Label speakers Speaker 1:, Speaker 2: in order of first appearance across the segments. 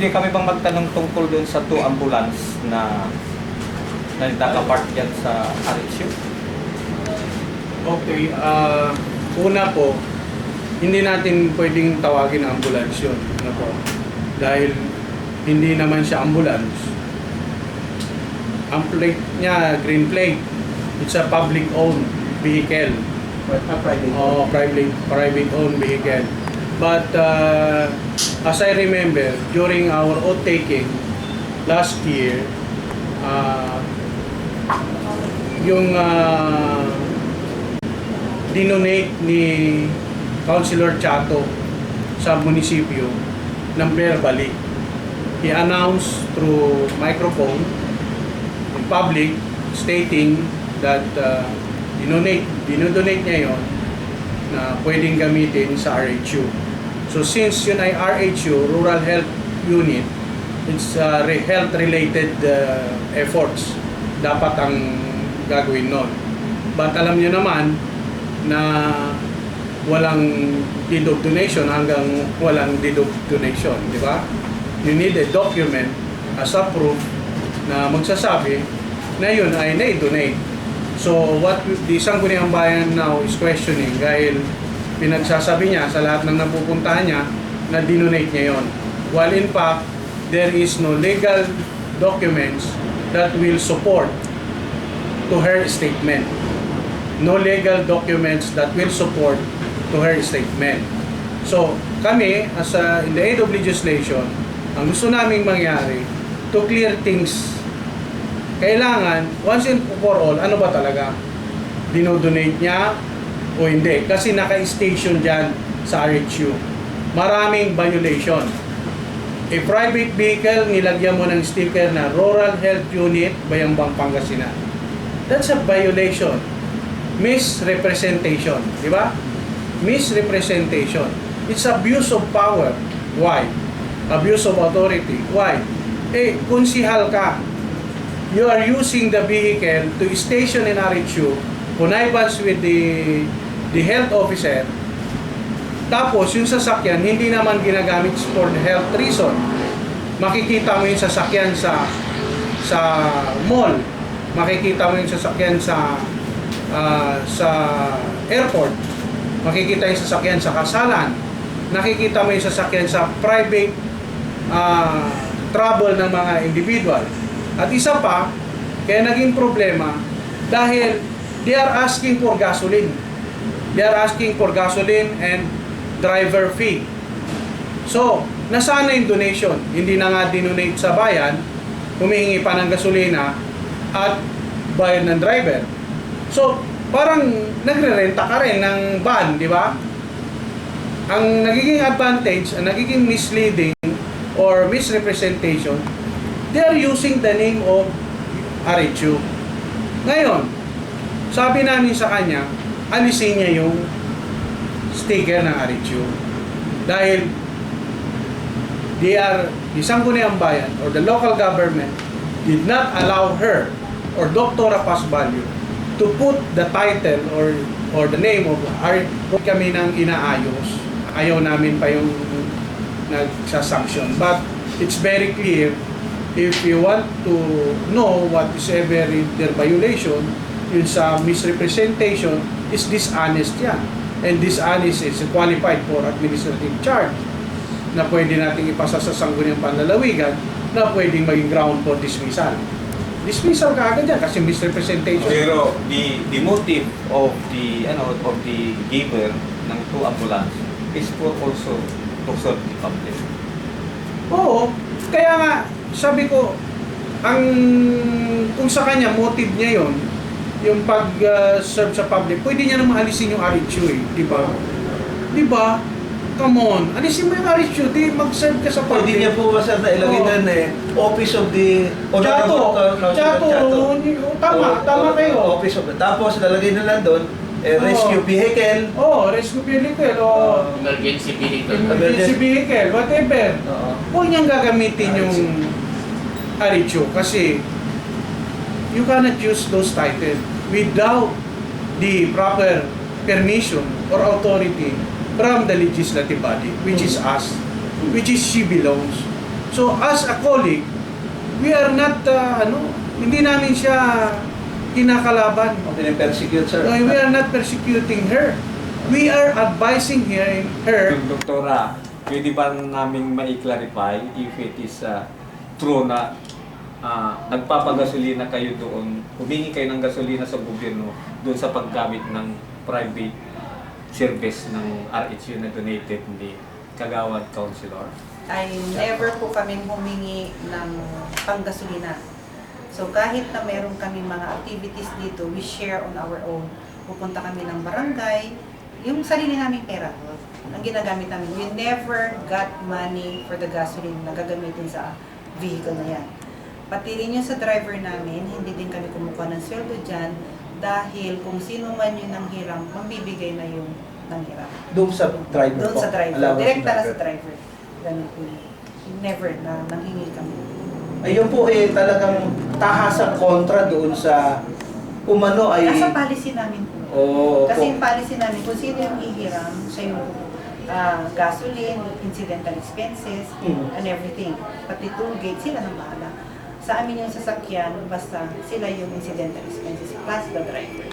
Speaker 1: Pwede kami bang magtanong tungkol doon sa two ambulance na na nakapark dyan sa RHU?
Speaker 2: Okay, ah una po, hindi natin pwedeng tawagin na ambulance yun. Ano po? Dahil hindi naman siya ambulance. Ang plate niya, green plate. It's a public-owned vehicle.
Speaker 3: private.
Speaker 2: Oh, private private owned vehicle. But uh, as I remember, during our oath taking last year, uh, yung uh, dinonate ni Councilor Chato sa munisipyo ng verbally. He announced through microphone in public stating that uh, dinonate, dinodonate niya yon na pwedeng gamitin sa RHU. So since yun ay RHU, Rural Health Unit, it's uh, re- health-related uh, efforts dapat ang gagawin nun. But alam niyo naman na walang deduct donation hanggang walang deduct donation, di ba? You need a document as a proof na magsasabi na yun ay na-donate. So what the Sangguniang Bayan now is questioning dahil pinagsasabi niya sa lahat ng napupuntahan niya na dinonate niya yon. While in fact, there is no legal documents that will support to her statement. No legal documents that will support to her statement. So, kami, as a, in the aid of legislation, ang gusto naming mangyari to clear things kailangan, once and for all, ano ba talaga? Dinodonate niya o hindi? Kasi naka-station dyan sa RHU. Maraming violation. A private vehicle, nilagyan mo ng sticker na Rural Health Unit, Bayambang Pangasinan. That's a violation. Misrepresentation. Di ba? Misrepresentation. It's abuse of power. Why? Abuse of authority. Why? Eh, konsihal ka, you are using the vehicle to station in RHU, connivance with the the health officer, tapos yung sasakyan hindi naman ginagamit for health reason. Makikita mo yung sasakyan sa sa mall, makikita mo yung sasakyan sa ah, sa airport, makikita yung sasakyan sa kasalan, nakikita mo yung sasakyan sa private ah, travel ng mga individual. At isa pa, kaya naging problema dahil they are asking for gasoline. They are asking for gasoline and driver fee. So, nasana yung donation? Hindi na nga dinonate sa bayan, humihingi pa ng gasolina at bayad ng driver. So, parang nagre-renta ka rin ng van, di ba? Ang nagiging advantage, ang nagiging misleading or misrepresentation, they are using the name of RHU. Ngayon, sabi namin sa kanya, alisin niya yung sticker ng RHU. Dahil they are, the Sangguniang Bayan or the local government did not allow her or Dr. Paz to put the title or or the name of our kami nang inaayos. Ayaw namin pa yung nagsasanction. But it's very clear if you want to know what is ever their violation, yun sa misrepresentation is dishonest yan. And dishonest is qualified for administrative charge na pwede nating ipasa sa sangguniang panlalawigan na pwedeng maging ground for dismissal. Dismissal ka agad yan kasi misrepresentation.
Speaker 1: Pero the the motive of the ano of the giver ng two ambulance is for also to serve the public.
Speaker 2: Oo. Kaya nga, sabi ko, ang kung sa kanya, motive niya yon yung pag-serve sa public, pwede niya naman alisin yung RHU eh, di ba? Di ba? Come on, alisin mo yung RHU, di mag-serve ka sa public.
Speaker 3: Pwede niya po ba sir na ilagay
Speaker 2: Oo.
Speaker 3: doon eh, Office of the
Speaker 2: Chato,
Speaker 3: Councilor
Speaker 2: Chato, tama,
Speaker 3: O-
Speaker 2: tama kayo.
Speaker 3: Office of the, tapos lalagay na lang doon, eh,
Speaker 2: Oo.
Speaker 3: rescue vehicle.
Speaker 2: Oh, rescue vehicle o
Speaker 4: Emergency vehicle.
Speaker 2: emergency vehicle, whatever.
Speaker 3: Oo.
Speaker 2: Huwag niyang gagamitin yung RHU kasi you cannot use those titles without the proper permission or authority from the legislative body, which is us, which is she belongs. So as a colleague, we are not, uh, ano, hindi namin siya kinakalaban.
Speaker 3: Pinipersecute, sir.
Speaker 2: No, we are not persecuting her. We are advising her, her
Speaker 1: doktora, pwede ba namin ma-clarify if it is uh, true na ah, nagpapagasolina kayo doon, humingi kayo ng gasolina sa gobyerno doon sa paggamit ng private service ng RHU na donated ni Kagawad Councilor?
Speaker 4: ay never po kami humingi ng panggasolina. So kahit na meron kami mga activities dito, we share on our own. Pupunta kami ng barangay, yung sarili naming pera. Ang ginagamit namin, we never got money for the gasoline na gagamitin sa vehicle na yan. Pati rin yung sa driver namin, hindi din kami kumukuha ng sweldo dyan dahil kung sino man yung nanghiram, mambibigay na yung nanghiram.
Speaker 3: Doon sa driver
Speaker 4: Doon
Speaker 3: po.
Speaker 4: sa driver.
Speaker 3: Allowance
Speaker 4: Direkta na sa driver. Ganun po yun. Never na nanghingi kami.
Speaker 3: Ayun po eh talagang tahasang kontra doon sa umano ay
Speaker 4: Nasa policy namin po.
Speaker 3: Oo
Speaker 4: Kasi
Speaker 3: po.
Speaker 4: yung policy namin, kung sino yung ihiram, siya yung ah, gasoline, incidental expenses,
Speaker 3: Mhm.
Speaker 4: and everything. Pati toll gate, sila nang bahala. Sa amin yung sasakyan, basta sila yung incidental expenses plus the driver.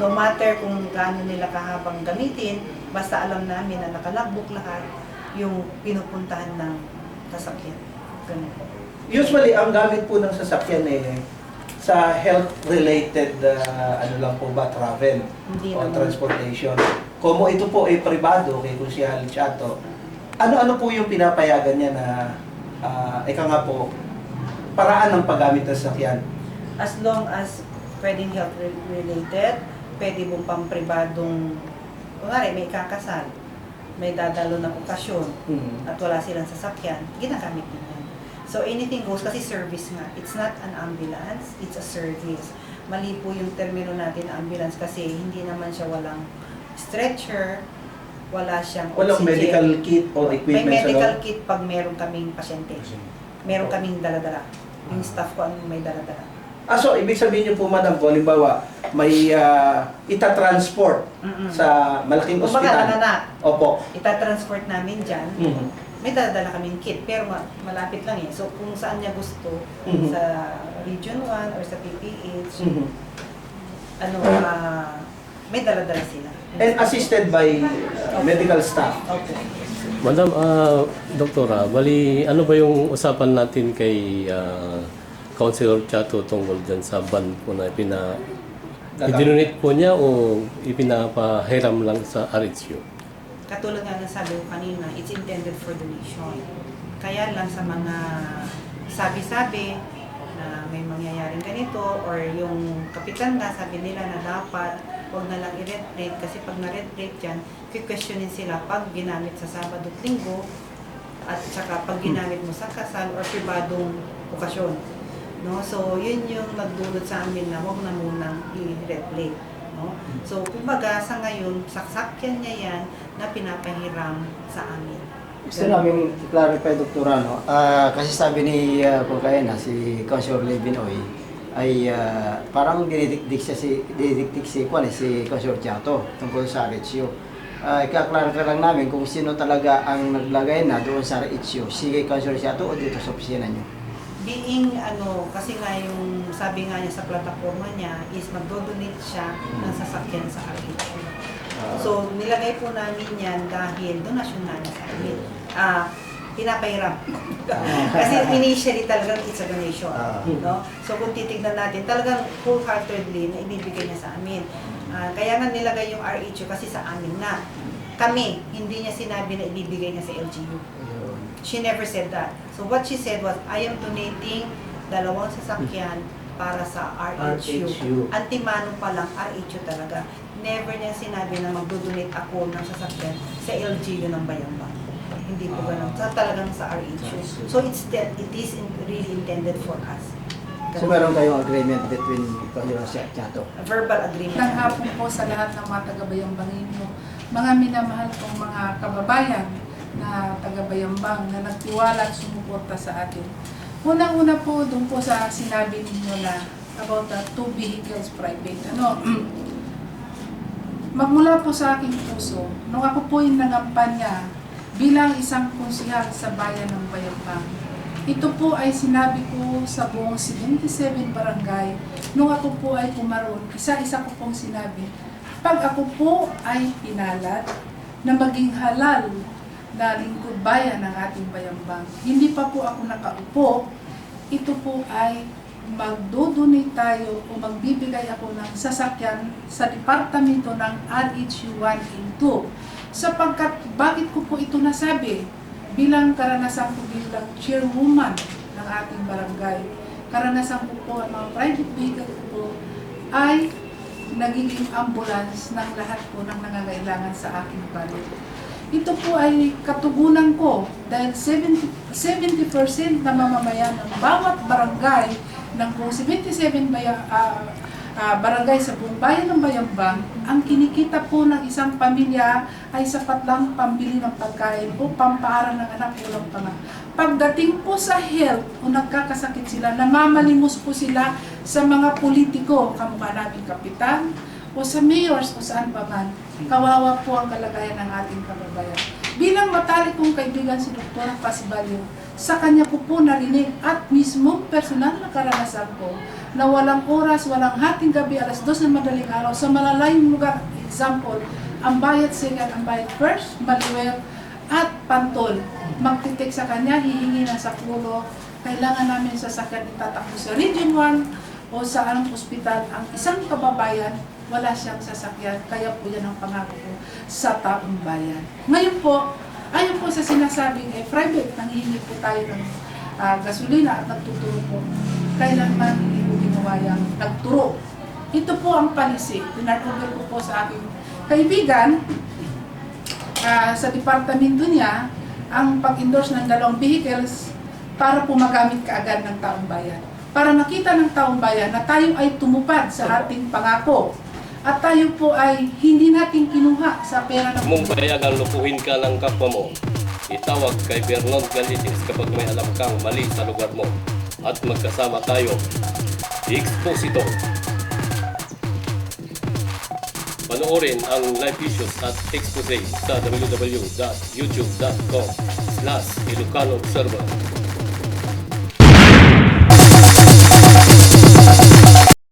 Speaker 4: No matter kung gaano nila kahabang gamitin, basta alam namin na nakalagbok lahat yung pinupuntahan ng sasakyan. Ganun po.
Speaker 3: Usually ang gamit po ng sasakyan eh sa health related ano lang po ba travel
Speaker 4: Hindi
Speaker 3: o
Speaker 4: naman.
Speaker 3: transportation. Como ito po ay pribado kay Kunsihal Chato. Ano-ano po yung pinapayagan niya na ah, ika nga po paraan ng paggamit ng sasakyan?
Speaker 4: As long as pwedeng health re- related, pwede mong pampribadong, kunwari may kakasal, may dadalo ng okasyon,
Speaker 3: Mhm.
Speaker 4: at wala silang sasakyan, ginagamit din yan. So anything goes kasi service nga. It's not an ambulance, it's a service. Mali po yung termino natin na ambulance kasi hindi naman siya walang stretcher, wala siyang
Speaker 3: Walang
Speaker 4: oxygen.
Speaker 3: medical kit o
Speaker 4: May
Speaker 3: equipment
Speaker 4: medical
Speaker 3: sa loob?
Speaker 4: kit pag meron kaming pasyente. Meron kaming daladala. Yung staff ko ang may daladala.
Speaker 3: Ah, so ibig sabihin niyo po madam, kung halimbawa may ah, itatransport
Speaker 4: Mm-mm.
Speaker 3: sa malaking
Speaker 4: Kumbaga,
Speaker 3: ospital.
Speaker 4: nanana,
Speaker 3: Opo.
Speaker 4: itatransport namin dyan.
Speaker 3: Mhm.
Speaker 4: May daladala kaming kit, pero ma- malapit lang eh. So, kung saan niya gusto,
Speaker 3: Mhm.
Speaker 4: sa Region 1 or sa PPH,
Speaker 3: Mhm.
Speaker 4: ano, ah, may daladala sila.
Speaker 3: And assisted by uh, medical staff.
Speaker 4: Okay.
Speaker 5: Madam, ah, Doktora, bali ano ba yung usapan natin kay ah, Councilor Chato tungkol dyan sa ban po na ipina... Idinonate po niya o ipinapahiram lang sa RHU?
Speaker 4: Katulad nga ng sabi ko kanina, it's intended for donation. Kaya lang sa mga sabi-sabi na may mangyayaring ganito or yung kapitan nga sabi nila na dapat huwag na lang i-red plate kasi pag na-red plate yan, questionin sila pag ginamit sa Sabado at Linggo at saka pag ginamit mo sa kasal or pribadong okasyon. No? So, yun yung nagdulot sa amin na huwag na munang i-red plate. No? So, kumbaga, sa ngayon, saksakyan niya yan na pinapahiram sa amin.
Speaker 6: Gusto namin i-clarify, Doktora, no? Ah, kasi sabi ni uh, Pagkaena, si Councilor Levinoy, ay ah, parang dinidikdik siya si, dinidikdik si, kwan, eh, si Councilor Chato tungkol sa RHU. Uh, ika-clarify lang namin kung sino talaga ang naglagay na doon sa RHU, si Councilor Chato o dito sa opisina niyo.
Speaker 4: Being, ano, kasi nga yung sabi nga niya sa plataforma niya is magdodonate siya ng sasakyan sa RHU.
Speaker 6: Ah,
Speaker 4: So, nilagay po namin yan dahil donasyon namin sa amin. Ah, pinapahiram. Kasi initially talagang it's a donation.
Speaker 6: Ah.
Speaker 4: no? So, kung titignan natin, talagang wholeheartedly na ibibigay niya sa amin. Ah, kaya nga nilagay yung RHU kasi sa amin na. Kami, hindi niya sinabi na ibibigay niya sa LGU. She never said that. So what she said was, I am donating dalawang sasakyan para sa RHU.
Speaker 3: RHU.
Speaker 4: Antimano pa lang, RHU talaga. Never niya sinabi na magdodonate ako ng sasakyan sa LGU ng Bayamba. Hindi po ganun. Sa talagang sa RHU. So it's that it is in- really intended for us.
Speaker 6: So meron kayong agreement between Councilor Chato.
Speaker 4: A verbal agreement.
Speaker 7: Magandang hapon po sa lahat ng mga taga-Bayambangin mo. Mga minamahal kong mga kababayan na taga-Bayambang na nagtiwala at sumuporta sa atin. Unang-una po doon po sa sinabi ninyo na about the two vehicles private. Ano, magmula po sa aking puso, nung ako po yung nangampanya bilang isang konsihal sa bayan ng Bayambang. Ito po ay sinabi ko sa buong 77 barangay nung ako po ay pumaroon. Isa-isa ko pong sinabi, pag ako po ay pinalad na maging halal na lingkod bayan ng ating Bayambang, hindi pa po ako nakaupo, ito po ay magdodonate tayo o magbibigay ako ng sasakyan sa departamento ng RHU 1 and 2. Sapagkat, bakit ko po ito nasabi? Bilang karanasan ko bilang chairwoman ng ating barangay, karanasan ko po ang mga private vehicle ko po ay nagiging ambulance ng lahat po ng nangangailangan sa aking balik. Ito po ay katugunan ko dahil 70, 70% na mamamayan ng bawat barangay ng buong 77 baya, ah, ah, barangay sa buong bayan ng Bayambang, ang kinikita po ng isang pamilya ay sapat lang pambili ng pagkain o pampaaral ng anak ulang pa nga. Pagdating po sa health o nagkakasakit sila, namamalimos po sila sa mga politiko, kamukha namin kapitan, o sa mayors o saan pa man. Kawawa po ang kalagayan ng ating kababayan. Bilang matalik kong kaibigan si Dr. Pasbalyo, sa kanya ko po narinig at mismo personal na karanasan ko na walang oras, walang hating gabi, alas dos ng madaling araw sa malalayong lugar. Example, ang bayat second, ang bayat first, maliwel, at pantol. Magtitik sa kanya, hihingi na sa pulo. Kailangan namin sasakyan itatakbo sa Region 1 o sa anong ospital. Ang isang kababayan, wala siyang sasakyan. Kaya po yan ang pangako ko sa taong bayan. Ngayon po, ayon po sa sinasabing eh, private, nanghihingi po tayo ng ah, gasolina at nagtuturo po. Kailanman hindi po ginawa yung nagturo. Ito po ang palisi. Pinarcover ko po sa aking kaibigan ah, sa departamento niya ang pag-endorse ng dalawang vehicles para po magamit kaagad ng taong bayan. Para makita ng taong bayan na tayo ay tumupad sa ating pangako at tayo po ay hindi natin kinuha sa pera ng
Speaker 5: Mong payagan lupuhin ka ng kapwa mo. Itawag kay Vernon Galitis kapag may alam kang mali sa lugar mo. At magkasama tayo. Exposito. Panoorin ang live issues at expose sa www.youtube.com slash Ilocano Observer.